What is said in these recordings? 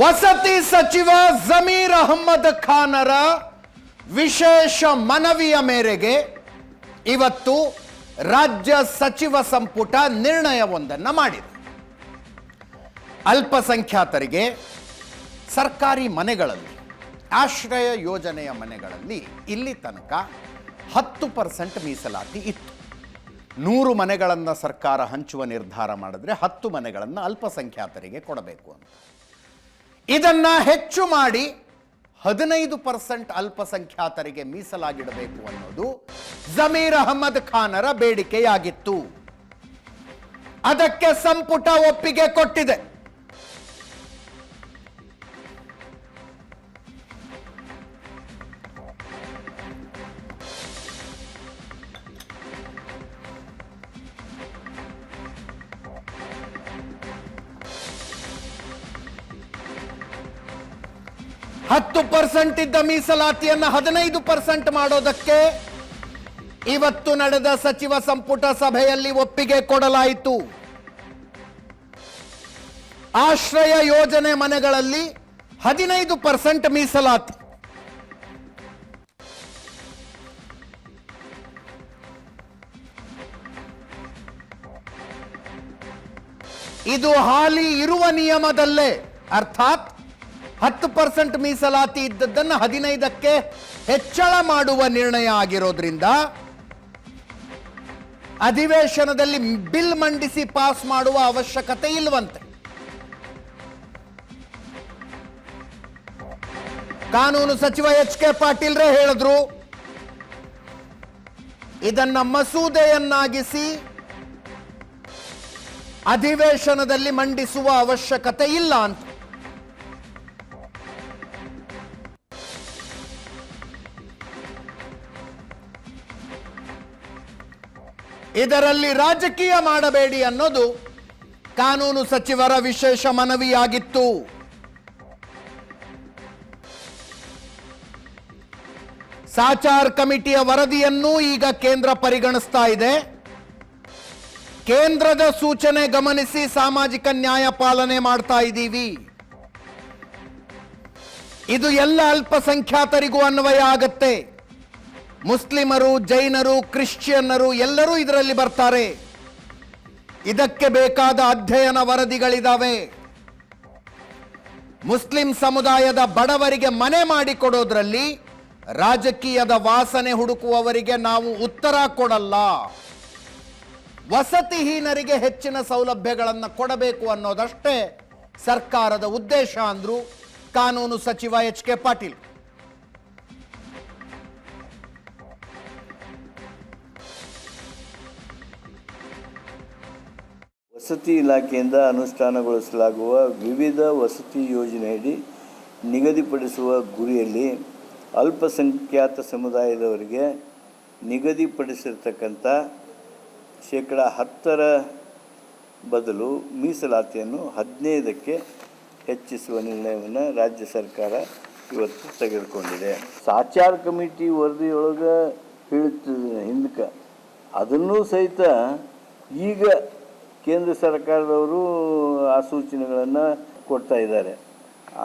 ವಸತಿ ಸಚಿವ ಜಮೀರ್ ಅಹಮ್ಮದ್ ಖಾನರ ವಿಶೇಷ ಮನವಿಯ ಮೇರೆಗೆ ಇವತ್ತು ರಾಜ್ಯ ಸಚಿವ ಸಂಪುಟ ನಿರ್ಣಯವೊಂದನ್ನು ಮಾಡಿದೆ. ಅಲ್ಪಸಂಖ್ಯಾತರಿಗೆ ಸರ್ಕಾರಿ ಮನೆಗಳಲ್ಲಿ, ಆಶ್ರಯ ಯೋಜನೆಯ ಮನೆಗಳಲ್ಲಿ ಇಲ್ಲಿ ತನಕ ಹತ್ತು ಪರ್ಸೆಂಟ್ ಮೀಸಲಾತಿ ಇತ್ತು. ನೂರು ಮನೆಗಳನ್ನು ಸರ್ಕಾರ ಹಂಚುವ ನಿರ್ಧಾರ ಮಾಡಿದ್ರೆ ಹತ್ತು ಮನೆಗಳನ್ನು ಅಲ್ಪಸಂಖ್ಯಾತರಿಗೆ ಕೊಡಬೇಕು ಅಂತ. ಇದನ್ನ ಹೆಚ್ಚು ಮಾಡಿ ಹದಿನೈದು ಪರ್ಸೆಂಟ್ ಅಲ್ಪಸಂಖ್ಯಾತರಿಗೆ ಮೀಸಲಾಗಿಡಬೇಕು ಅನ್ನೋದು ಜಮೀರ್ ಅಹಮದ್ ಖಾನರ ಬೇಡಿಕೆಯಾಗಿತ್ತು. ಅದಕ್ಕೆ ಸಂಪುಟ ಒಪ್ಪಿಗೆ ಕೊಟ್ಟಿದೆ. ಹತ್ತು ಪರ್ಸೆಂಟ್ ಇದ್ದ ಮೀಸಲಾತಿಯನ್ನ ಹದಿನೈದು ಪರ್ಸೆಂಟ್ ಮಾಡೋದಕ್ಕೆ ಇವತ್ತು ನಡೆದ ಸಚಿವ ಸಂಪುಟ ಸಭೆಯಲ್ಲಿ ಒಪ್ಪಿಗೆ ಕೊಡಲಾಯಿತು. ಆಶ್ರಯ ಯೋಜನೆ ಮನೆಗಳಲ್ಲಿ ಹದಿನೈದು ಪರ್ಸೆಂಟ್ ಮೀಸಲಾತಿ. ಇದು ಹಾಲಿ ಇರುವ ನಿಯಮದಲ್ಲೇ, ಅರ್ಥಾತ್ ಹತ್ತು ಪರ್ಸೆಂಟ್ ಮೀಸಲಾತಿ ಇದ್ದದ್ದನ್ನು ಹದಿನೈದಕ್ಕೆ ಹೆಚ್ಚಳ ಮಾಡುವ ನಿರ್ಣಯ ಆಗಿರೋದ್ರಿಂದ ಅಧಿವೇಶನದಲ್ಲಿ ಬಿಲ್ ಮಂಡಿಸಿ ಪಾಸ್ ಮಾಡುವ ಅವಶ್ಯಕತೆ ಇಲ್ವಂತೆ. ಕಾನೂನು ಸಚಿವ ಎಚ್ ಕೆ ಪಾಟೀಲ್ರೇ ಹೇಳಿದ್ರು, ಇದನ್ನ ಮಸೂದೆಯನ್ನಾಗಿಸಿ ಅಧಿವೇಶನದಲ್ಲಿ ಮಂಡಿಸುವ ಅವಶ್ಯಕತೆ ಇಲ್ಲ ಅಂತ. ಇದರಲ್ಲಿ ರಾಜಕೀಯ ಮಾಡಬೇಡಿ ಅನ್ನೋದು ಕಾನೂನು ಸಚಿವರ ವಿಶೇಷ ಮನವಿಯಾಗಿತ್ತು. ಸಾಚಾರ್ ಕಮಿಟಿಯ ವರದಿಯನ್ನು ಈಗ ಕೇಂದ್ರ ಪರಿಗಣಿಸ್ತಾ ಇದೆ. ಕೇಂದ್ರದ ಸೂಚನೆ ಗಮನಿಸಿ ಸಾಮಾಜಿಕ ನ್ಯಾಯ ಪಾಲನೆ ಮಾಡ್ತಾ ಇದ್ದೀವಿ. ಇದು ಎಲ್ಲ ಅಲ್ಪಸಂಖ್ಯಾತರಿಗೂ ಅನ್ವಯ ಆಗತ್ತೆ. ಮುಸ್ಲಿಮರು, ಜೈನರು, ಕ್ರಿಶ್ಚಿಯನ್ನರು ಎಲ್ಲರೂ ಇದರಲ್ಲಿ ಬರ್ತಾರೆ. ಇದಕ್ಕೆ ಬೇಕಾದ ಅಧ್ಯಯನ ವರದಿಗಳಿದಾವೆ. ಮುಸ್ಲಿಂ ಸಮುದಾಯದ ಬಡವರಿಗೆ ಮನೆ ಮಾಡಿಕೊಡೋದ್ರಲ್ಲಿ ರಾಜಕೀಯದ ವಾಸನೆ ಹುಡುಕುವವರಿಗೆ ನಾವು ಉತ್ತರ ಕೊಡಲ್ಲ. ವಸತಿಹೀನರಿಗೆ ಹೆಚ್ಚಿನ ಸೌಲಭ್ಯಗಳನ್ನು ಕೊಡಬೇಕು ಅನ್ನೋದಷ್ಟೇ ಸರ್ಕಾರದ ಉದ್ದೇಶ ಅಂದ್ರು ಕಾನೂನು ಸಚಿವ ಎಚ್ ಕೆ ಪಾಟೀಲ್. ವಸತಿ ಇಲಾಖೆಯಿಂದ ಅನುಷ್ಠಾನಗೊಳಿಸಲಾಗುವ ವಿವಿಧ ವಸತಿ ಯೋಜನೆಯಡಿ ನಿಗದಿಪಡಿಸುವ ಗುರಿಯಲ್ಲಿ ಅಲ್ಪಸಂಖ್ಯಾತ ಸಮುದಾಯದವರಿಗೆ ನಿಗದಿಪಡಿಸಿರ್ತಕ್ಕಂಥ ಶೇಕಡ ಹತ್ತರ ಬದಲು ಮೀಸಲಾತಿಯನ್ನು ಹದಿನೈದಕ್ಕೆ ಹೆಚ್ಚಿಸುವ ನಿರ್ಣಯವನ್ನು ರಾಜ್ಯ ಸರ್ಕಾರ ಇವತ್ತು ತೆಗೆದುಕೊಂಡಿದೆ. ಸಾಚಾರ ಕಮಿಟಿ ವರದಿಯೊಳಗೆ ಹೇಳುತ್ತಿದ್ದ ಹಿಂದಕ್ಕೆ. ಅದನ್ನೂ ಸಹಿತ ಈಗ ಕೇಂದ್ರ ಸರ್ಕಾರದವರು ಆ ಸೂಚನೆಗಳನ್ನು ಕೊಡ್ತಾ ಇದ್ದಾರೆ.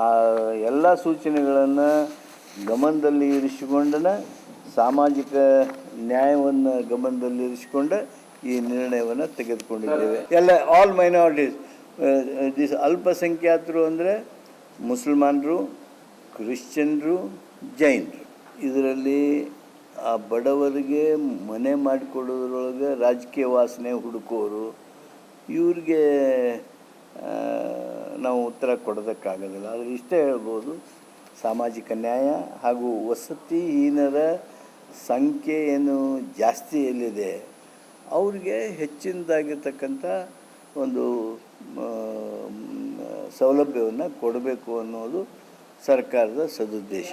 ಆ ಎಲ್ಲ ಸೂಚನೆಗಳನ್ನು ಗಮನದಲ್ಲಿ ಇರಿಸಿಕೊಂಡನ ಸಾಮಾಜಿಕ ನ್ಯಾಯವನ್ನು ಗಮನದಲ್ಲಿ ಇರಿಸಿಕೊಂಡ ಈ ನಿರ್ಣಯವನ್ನು ತೆಗೆದುಕೊಂಡಿದ್ದೇವೆ. ಎಲ್ಲ ಆಲ್ ಮೈನಾರಿಟೀಸ್ ದಿಸ್ ಅಲ್ಪಸಂಖ್ಯಾತರು ಅಂದರೆ ಮುಸಲ್ಮಾನರು, ಕ್ರಿಶ್ಚಿಯನ್ರು, ಜೈನರು. ಇದರಲ್ಲಿ ಆ ಬಡವರಿಗೆ ಮನೆ ಮಾಡಿಕೊಡೋದ್ರೊಳಗೆ ರಾಜಕೀಯ ವಾಸನೆ ಹುಡುಕೋರು ಇವ್ರಿಗೆ ನಾವು ಉತ್ತರ ಕೊಡೋದಕ್ಕಾಗೋದಿಲ್ಲ. ಆದರೆ ಇಷ್ಟೇ ಹೇಳ್ಬೋದು. ಸಾಮಾಜಿಕ ನ್ಯಾಯ ಹಾಗೂ ವಸತಿಹೀನರ ಸಂಖ್ಯೆ ಏನು ಜಾಸ್ತಿ ಎಲ್ಲಿದೆ, ಅವ್ರಿಗೆ ಹೆಚ್ಚಿನದಾಗಿರ್ತಕ್ಕಂಥ ಒಂದು ಸೌಲಭ್ಯವನ್ನು ಕೊಡಬೇಕು ಅನ್ನೋದು ಸರ್ಕಾರದ ಸದುದ್ದೇಶ.